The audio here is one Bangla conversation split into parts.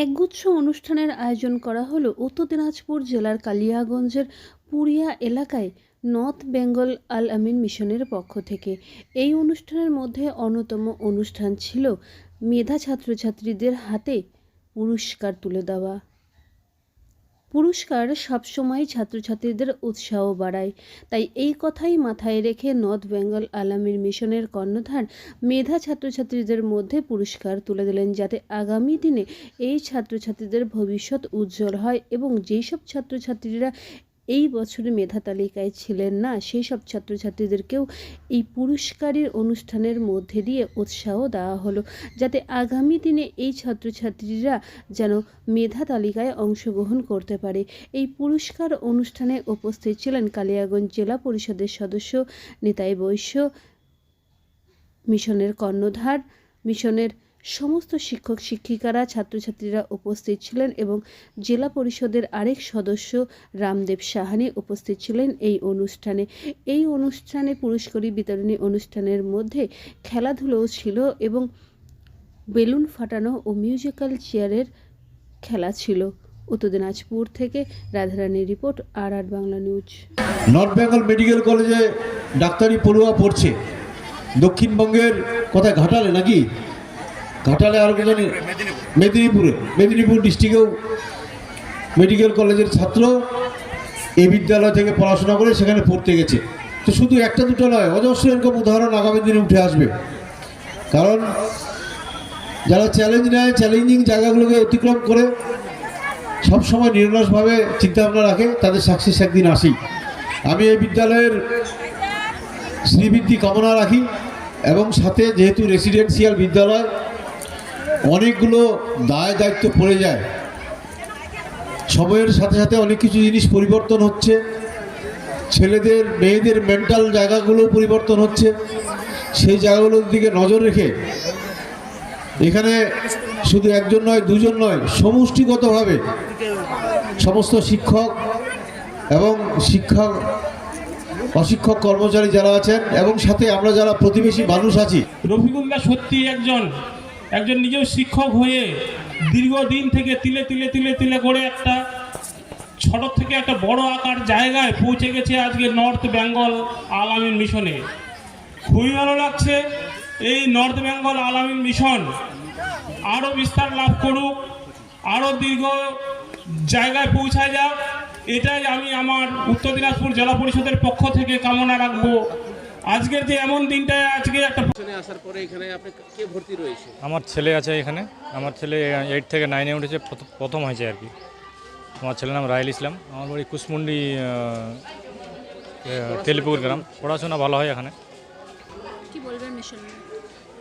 একগুচ্ছ অনুষ্ঠানের আয়োজন করা হলো উত্তর দিনাজপুর জেলার কালিয়াগঞ্জের পুরিয়া এলাকায় নর্থ বেঙ্গল আল আমিন মিশনের পক্ষ থেকে। এই অনুষ্ঠানের মধ্যে অন্যতম অনুষ্ঠান ছিল মেধা ছাত্রছাত্রীদের হাতে পুরস্কার তুলে দেওয়া। পুরস্কার সবসময় ছাত্রছাত্রীদের উৎসাহ বাড়ায়। তাই এই কথাই মাথায় রেখে নর্থ বেঙ্গল আলামীর মিশনের কর্ণধার মেধা ছাত্রছাত্রীদের মধ্যে পুরস্কার তুলে দিলেন যাতে আগামী দিনে এই ছাত্রছাত্রীদের ভবিষ্যৎ উজ্জ্বল হয় এবং যেই সব ছাত্রছাত্রীরা এই বছরে মেধা তালিকায় ছিলেন না সেই সব ছাত্রছাত্রীদেরকেও এই পুরস্কারের অনুষ্ঠানের মধ্যে দিয়ে উৎসাহ দেওয়া হলো, যাতে আগামী দিনে এই ছাত্রছাত্রীরা যেন মেধা তালিকায় অংশগ্রহণ করতে পারে। এই পুরস্কার অনুষ্ঠানে উপস্থিত ছিলেন কালিয়াগঞ্জ জেলা পরিষদের সদস্য নিতাই বৈশ্য, মিশনের কর্ণধার, মিশনের সমস্ত শিক্ষক শিক্ষিকারা, ছাত্রছাত্রীরা উপস্থিত ছিলেন এবং জেলা পরিষদের আরেক সদস্য রামদেব সাহানি উপস্থিত ছিলেন এই অনুষ্ঠানে। এই অনুষ্ঠানে পুরস্কারী বিতরণী অনুষ্ঠানের মধ্যে খেলাধুলোও ছিল এবং বেলুন ফাটানো ও মিউজিক্যাল চেয়ারের খেলা ছিল। উত্তর দিনাজপুর থেকে রাধারানীর রিপোর্ট আর R Bangla news. North Bengal medical কলেজে ডাক্তারি পড়ুয়া পড়ছে। দক্ষিণবঙ্গের কোথায় ঘাটালে নাকি ঘাটালে আর কি জানি? মেদিনীপুরে। মেদিনীপুর ডিস্ট্রিক্টেও মেডিকেল কলেজের ছাত্র এই বিদ্যালয় থেকে পড়াশোনা করে সেখানে পড়তে গেছে। তো শুধু একটা দুটো নয়, অজস্র এরকম উদাহরণ আগামী দিনে উঠে আসবে। কারণ যারা চ্যালেঞ্জ নেয় চ্যালেঞ্জিং জায়গাগুলোকে অতিক্রম করে, সবসময় নিরলসভাবে চিন্তাভাবনা রাখে, তাদের সাকসেস একদিন আসি আমি এই বিদ্যালয়ের শ্রীবৃদ্ধি কামনা রাখি এবং সাথে যেহেতু রেসিডেন্সিয়াল বিদ্যালয় অনেকগুলো দায় দায়িত্ব পড়ে যায়। সময়ের সাথে সাথে অনেক কিছু জিনিস পরিবর্তন হচ্ছে। ছেলেদের, মেয়েদের মেন্টাল জায়গাগুলো পরিবর্তন হচ্ছে। সেই জায়গাগুলোর দিকে নজর রেখে এখানে শুধু একজন নয়, দুজন নয়, সমষ্টিগতভাবে সমস্ত শিক্ষক এবং শিক্ষা, অশিক্ষক কর্মচারী যারা আছেন এবং সাথে আমরা যারা প্রতিবেশী মানুষ আছি, রফিকুল্লাহ সত্যি একজন একজন নিজেও শিক্ষক হয়ে দীর্ঘদিন থেকে তিলে তিলে তিলে তিলে করে একটা ছোট থেকে একটা বড় আকার জায়গায় পৌঁছে গেছে আজকে নর্থ বেঙ্গল আলামিন মিশনে খুবই ভালো লাগছে এই নর্থ বেঙ্গল আলামিন মিশন আরও বিস্তার লাভ করুক আরও দীর্ঘ জায়গায় পৌঁছায় যাক, এটাই আমি আমার উত্তর দিনাজপুর জেলা পরিষদের পক্ষ থেকে কামনা রাখব। আজকের যে এমন দিনটায় আজকে একটা আসার পরে এখানে আপনি কে ভর্তি রয়েছে? আমার ছেলে আছে এখানে। আমার ছেলে এইট থেকে নাইনে উঠেছে প্রথ- প্রথম হয়েছে আর কি। আমার ছেলের নাম রাহেল ইসলাম। আমার বাড়ি কুসমুন্ডি তেলিপুর গ্রাম। পড়াশোনা ভালো হয় এখানে।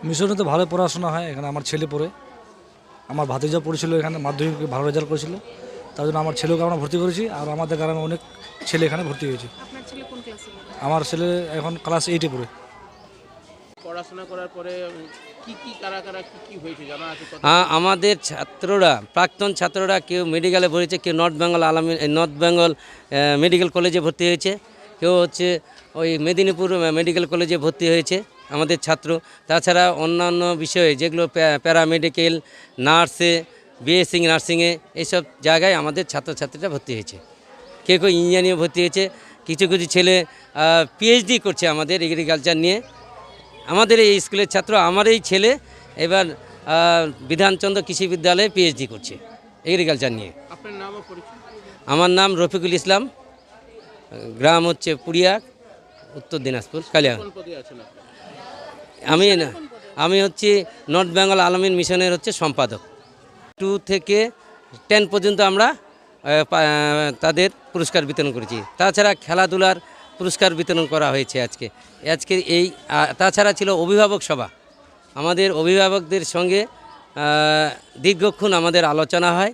মিশনে তো ভালো পড়াশোনা হয় এখানে আমার ছেলে পড়ে। আমার ভাতিজা পড়েছিল এখানে মাধ্যমিক ভালো রেজাল্ট করেছিল। তার জন্য আমার ছেলেকে আমরা ভর্তি করেছি আর আমাদের গ্রামে অনেক ছেলে এখানে ভর্তি হয়েছে। আমার ছেলে এখন ক্লাস এইটে পড়ে। পড়াশোনা করার পরে কি কি কারা কারা কি কি হয়েছে? জানা আছে আমাদের ছাত্ররা প্রাক্তন ছাত্ররা কেউ মেডিকেলে ভর্তি কেউ নর্থ বেঙ্গল আলামী নর্থ বেঙ্গল মেডিকেল কলেজে ভর্তি হয়েছে কেউ হচ্ছে ওই মেদিনীপুর মেডিকেল কলেজে ভর্তি হয়েছে আমাদের ছাত্র। তাছাড়া অন্যান্য বিষয়ে যেগুলো প্যা- প্যারামেডিকেল নার্সে বিএসসি নার্সিংয়ে এইসব জায়গায় আমাদের ছাত্রছাত্রীরা ভর্তি হয়েছে। কেউ কেউ ইঞ্জিনিয়ারিংয়ে ভর্তি হয়েছে কিছু কিছু ছেলে পিএইচডি করছে আমাদের এগ্রিকালচার নিয়ে। আমাদের এই স্কুলের ছাত্র আমার এই ছেলে এবার বিধানচন্দ্র কৃষি বিদ্যালয়ে পিএইচডি করছে এগ্রিকালচার নিয়ে। আমার নাম রফিকুল ইসলাম। গ্রাম হচ্ছে পুরিয়া উত্তর দিনাজপুর কালিয়া আমি না- আমি হচ্ছে নর্থ বেঙ্গল আলমিন মিশনের হচ্ছে সম্পাদক। টু থেকে টেন পর্যন্ত আমরা তাদের পুরস্কার বিতরণ করেছি। তাছাড়া খেলাধুলার পুরস্কার বিতরণ করা হয়েছে আজকে। আজকে এই তাছাড়া ছিল অভিভাবক সভা। আমাদের অভিভাবকদের সঙ্গে দীর্ঘক্ষণ আমাদের আলোচনা হয়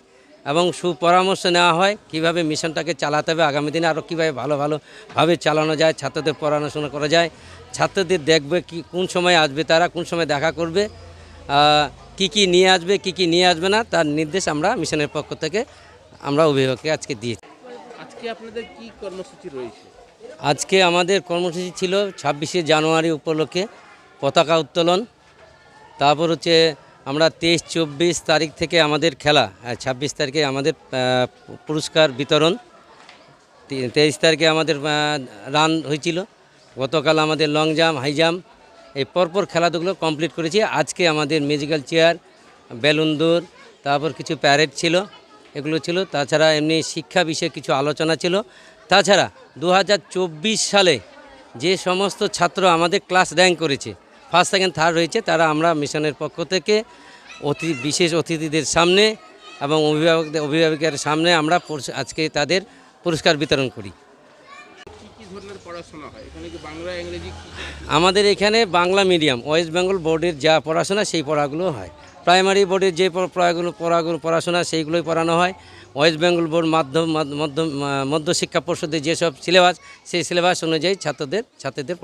এবং সুপরামর্শ নেওয়া হয় কীভাবে মিশনটাকে চালাতে হবে। আগামী দিনে আরও কীভাবে ভালো, ভালোভাবে চালানো যায়, ছাত্রদের পড়াশোনা করা যায়, ছাত্রদের দেখবে কি, কোন সময় আসবে তারা, কোন সময় দেখা করবে কি কি নিয়ে আসবে, কি কি নিয়ে আসবে না, তার নির্দেশ আমরা মিশনের পক্ষ থেকে আমরা অভিভাবককে আজকে দিয়েছি। আজকে আপনাদের কি কর্মসূচি রয়েছে? আজকে আমাদের কর্মসূচি ছিল ছাব্বিশে জানুয়ারি উপলক্ষে পতাকা উত্তোলন তারপর হচ্ছে আমরা তেইশ চব্বিশ তারিখ থেকে আমাদের খেলা ছাব্বিশ তারিখে আমাদের পুরস্কার বিতরণ তেইশ তারিখে আমাদের রান হয়েছিল গতকাল আমাদের লং জাম্প হাই জাম্প এই পরপর খেলাধুলো কমপ্লিট করেছি। আজকে আমাদের মিউজিক্যাল চেয়ার বেলুন দৌড় তারপর কিছু প্যারেড ছিল। এগুলো ছিল। তাছাড়া এমনি শিক্ষা বিষয়ে কিছু আলোচনা ছিল। তাছাড়া দু হাজার চব্বিশ সালে যে সমস্ত ছাত্র আমাদের ক্লাস র্যাঙ্ক করেছে, ফার্স্ট, সেকেন্ড, থার্ড হয়েছে, তারা আমরা মিশনের পক্ষ থেকে অতি, বিশেষ অতিথিদের সামনে এবং অভিভাবকদের, অভিভাবকের সামনে আমরা আজকে তাদের পুরস্কার বিতরণ করি। আমাদের এখানে বাংলা মিডিয়াম, ওয়েস্ট বেঙ্গল বোর্ডের যা পড়াশোনা সেই পড়াগুলো হয়। প্রাইমারি বোর্ডের যে পড়াগুলো পড়াগুলো পড়াশোনা সেইগুলোই পড়ানো হয়। ওয়েস্ট বেঙ্গল বোর্ড মাধ্যম মধ্য মধ্য শিক্ষা পর্ষদের যেসব সিলেবাস, সেই সিলেবাস অনুযায়ী ছাত্রদের ছাত্রীদের